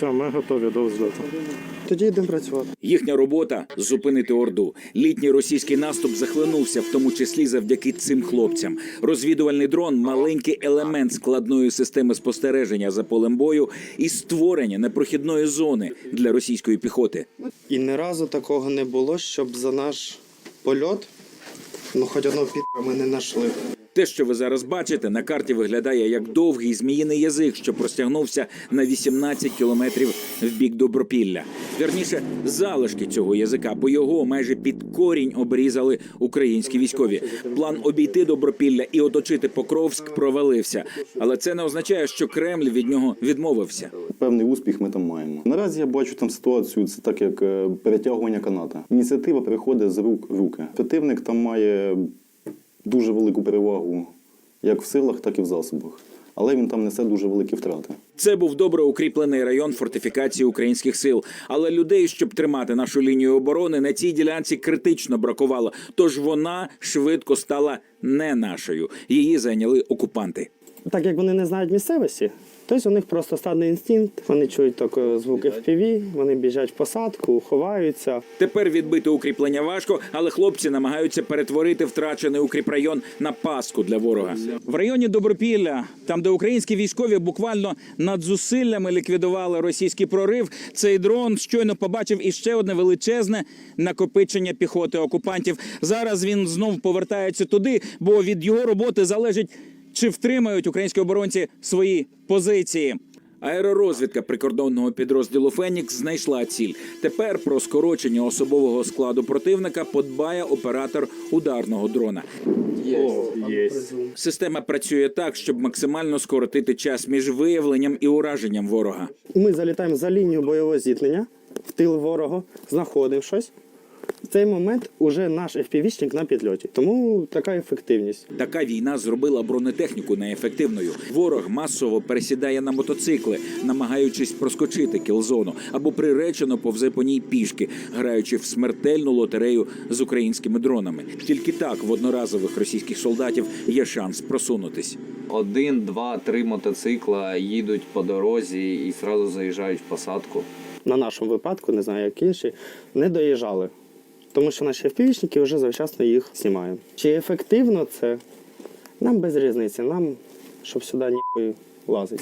Все, ми готові до взльоту. Тоді йдемо працювати. Їхня робота зупинити орду. Літній російський наступ захлинувся, в тому числі завдяки цим хлопцям. Розвідувальний дрон маленький елемент складної системи спостереження за полем бою і створення непрохідної зони для російської піхоти. І ні разу такого не було, щоб за наш польот, ну хоч одного підра ми не знайшли. Те, що ви зараз бачите, на карті виглядає як довгий зміїний язик, що простягнувся на 18 кілометрів в бік Добропілля. Вірніше, залишки цього язика, бо його майже під корінь обрізали українські військові. План обійти Добропілля і оточити Покровськ провалився. Але це не означає, що Кремль від нього відмовився. Певний успіх ми там маємо. Наразі я бачу там ситуацію, це так як е, перетягування каната. Ініціатива переходить з рук в руки. Противник там має дуже велику перевагу як в силах, так і в засобах. Але він там несе дуже великі втрати. Це був добре укріплений район фортифікації українських сил. Але людей, щоб тримати нашу лінію оборони, на цій ділянці критично бракувало. Тож вона швидко стала не нашою. Її зайняли окупанти. Так як вони не знають місцевості, тобто у них просто стадний інстинкт, вони чують тільки звуки FPV, вони біжать в посадку, ховаються. Тепер відбити укріплення важко, але хлопці намагаються перетворити втрачений укріпрайон на паску для ворога. В районі Добропілля, там де українські військові буквально над зусиллями ліквідували російський прорив, цей дрон щойно побачив іще одне величезне накопичення піхоти окупантів. Зараз він знов повертається туди, бо від його роботи залежить, чи втримають українські оборонці свої позиції. Аеророзвідка прикордонного підрозділу Фенікс знайшла ціль. Тепер про скорочення особового складу противника подбає оператор ударного дрона. Система працює так, щоб максимально скоротити час між виявленням і ураженням ворога. Ми залітаємо за лінію бойового зіткнення, в тил ворогу, знаходимо щось. В цей момент уже наш FPV-шник на підльоті. Тому така ефективність. Така війна зробила бронетехніку неефективною. Ворог масово пересідає на мотоцикли, намагаючись проскочити кілзону, або приречено повзе по ній пішки, граючи в смертельну лотерею з українськими дронами. Тільки так в одноразових російських солдатів є шанс просунутись. Один, два, три мотоцикла їдуть по дорозі і одразу заїжджають в посадку. На нашому випадку, не знаю, як інші, не доїжджали. Тому що наші FPV-шники вже завчасно їх знімаємо. Чи ефективно це? Нам без різниці, нам, щоб сюди ніхуй лазить.